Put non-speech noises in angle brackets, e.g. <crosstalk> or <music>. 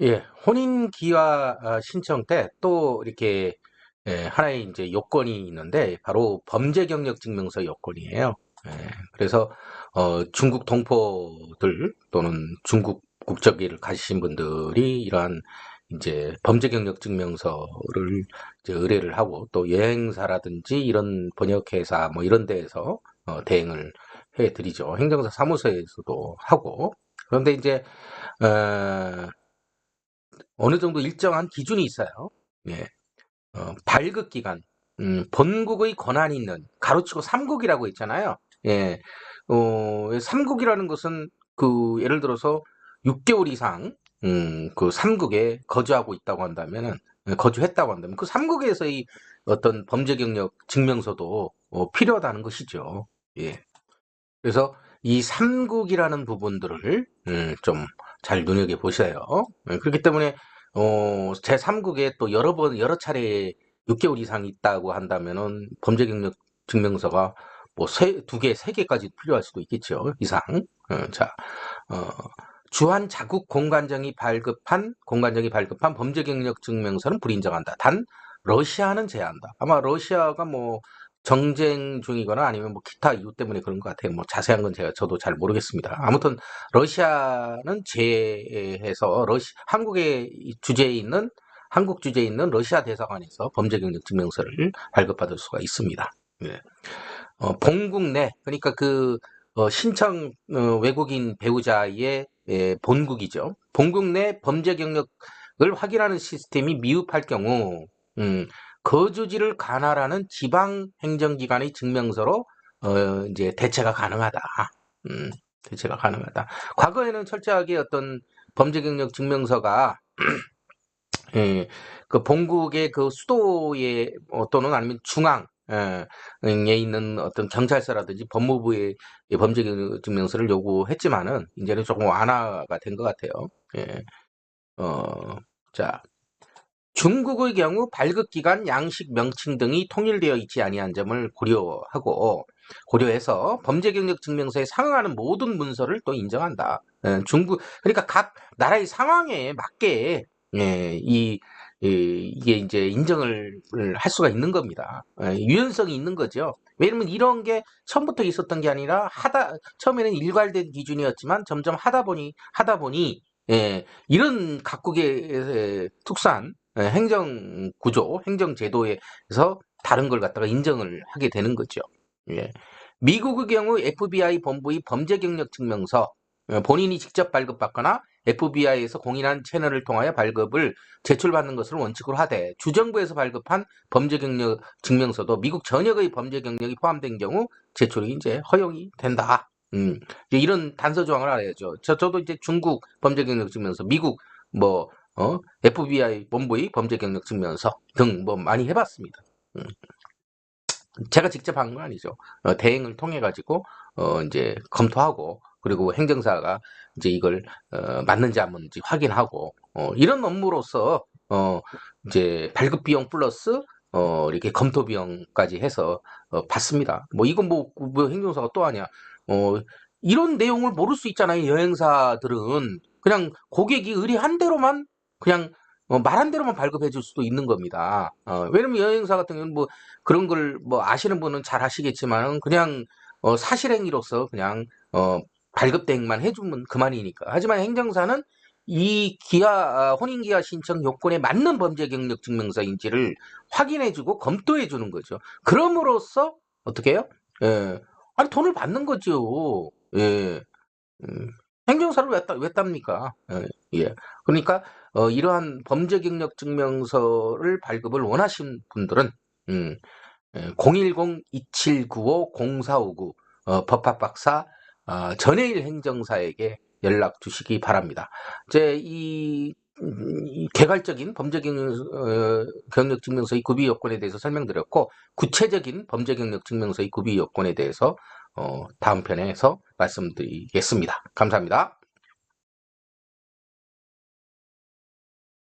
예, 혼인 기화 아, 신청 때 또 이렇게 예, 하나의 이제 요건이 있는데 바로 범죄 경력 증명서 요건이에요. 예, 그래서 어, 중국 동포들 또는 중국 국적기를 가지신 분들이 이러한 이제 범죄 경력 증명서를 이제 의뢰를 하고 또 여행사라든지 이런 번역회사 뭐 이런 데에서 어, 대행을 해 드리죠. 행정사 사무소에서도 하고 그런데 이제 어, 어느 정도 일정한 기준이 있어요. 예. 어, 발급 기간, 음, 본국의 권한이 있는 가로치고 삼국이라고 있잖아요. 예. 어, 삼국이라는 것은 그 예를 들어서 6개월 이상 음, 그 삼국에 거주하고 있다고 한다면은 예, 거주했다고 한다면 그 삼국에서의 어떤 범죄 경력 증명서도 어, 필요하다는 것이죠. 예. 그래서 이 삼국이라는 부분들을 음, 좀 잘 눈여겨 보셔요. 예, 그렇기 때문에 어, 제 3국에 또 여러 번 여러 차례 6개월 이상 있다고 한다면은 범죄 경력 증명서가 뭐두 개, 세 개까지 필요할 수도 있겠죠. 이상. 어, 자, 어, 주한 자국 공관정이 발급한 공관정이 발급한 범죄 경력 증명서는 불인정한다. 단 러시아는 제한한다. 아마 러시아가 뭐 정쟁 중이거나 아니면 뭐 기타 이유 때문에 그런 것 같아요. 뭐 자세한 건 제가 저도 잘 모르겠습니다. 아무튼 러시아는 제해서 러시 한국의 주재에 있는 한국 주재에 있는 러시아 대사관에서 범죄 경력 증명서를 발급받을 수가 있습니다. 네. 어, 본국 내 그러니까 그 어, 신청 어, 외국인 배우자의 예, 본국이죠. 본국 내 범죄 경력을 확인하는 시스템이 미흡할 경우 음, 거주지를 관할하는 지방 행정기관의 증명서로 어, 이제 대체가 가능하다. 음, 대체가 가능하다. 과거에는 철저하게 어떤 범죄 경력 증명서가 <clears throat> 예, 그 본국의 그 수도에 어, 또는 아니면 중앙 예, 에 있는 어떤 경찰서라든지 법무부의 범죄 증명서를 요구했지만은 이제는 조금 완화가 된 것 같아요. 예. 어, 자, 중국의 경우 발급기간, 양식, 명칭 등이 통일되어 있지 아니한 점을 고려하고 고려해서 범죄 경력 증명서에 상응하는 모든 문서를 또 인정한다. 예, 중국 그러니까 각 나라의 상황에 맞게 예, 이, 이 이게 이제 인정을 할 수가 있는 겁니다. 예, 유연성이 있는 거죠. 왜냐면 이런 게 처음부터 있었던 게 아니라 하다 처음에는 일괄된 기준이었지만 점점 하다 보니 하다 보니 예, 이런 각국의 예, 행정 구조, 행정 제도에서 다른 걸 갖다가 인정을 하게 되는 거죠. 예. 미국의 경우 FBI 본부의 범죄 경력 증명서 어, 본인이 직접 발급받거나 FBI에서 공인한 채널을 통하여 발급을 제출받는 것을 원칙으로 하되 주정부에서 발급한 범죄 경력 증명서도 미국 전역의 범죄 경력이 포함된 경우 제출이 이제 허용이 된다. 음, 이런 단서 조항을 알아야죠. 저, 저도 이제 중국 범죄 경력 증명서, 미국 뭐 어? FBI 본부의 범죄 경력 증명서 등 뭐 많이 해봤습니다. 음. 제가 직접 한 건 아니죠. 어, 대행을 통해 가지고 어, 이제 검토하고 그리고 행정사가 이제 이걸 어, 맞는지 안 맞는지 확인하고 어, 이런 업무로서 어, 이제 발급 비용 플러스 어, 이렇게 검토 비용까지 해서 어, 받습니다. 뭐 이건 뭐, 뭐 행정사가 또 하냐? 어, 이런 내용을 모를 수 있잖아요. 여행사들은 그냥 고객이 의뢰한 대로만 그냥 어, 말한 대로만 발급해 줄 수도 있는 겁니다. 어, 왜냐면 여행사 같은 경우는 뭐 그런 걸 뭐 아시는 분은 잘 아시겠지만 그냥 어, 사실행위로서 그냥 어, 발급 대행만 해주면 그만이니까. 하지만 행정사는 이 기아 아, 혼인기아 신청 요건에 맞는 범죄 경력 증명서인지를 확인해주고 검토해주는 거죠. 그럼으로써 어떻게 해요? 예. 아니 돈을 받는 거죠. 예. 음. 행정사를 왜, 따, 왜 땁니까? 예. 예. 그러니까 어, 이러한 범죄 경력 증명서를 발급을 원하신 분들은 음, 010-2795-0459 어, 법학박사 어, 전해일 행정사에게 연락 주시기 바랍니다. 제이 개괄적인 범죄 경력, 어, 증명서의 구비 요건에 대해서 설명드렸고 구체적인 범죄 경력 증명서의 구비 요건에 대해서 어, 다음 편에서 말씀드리겠습니다. 감사합니다.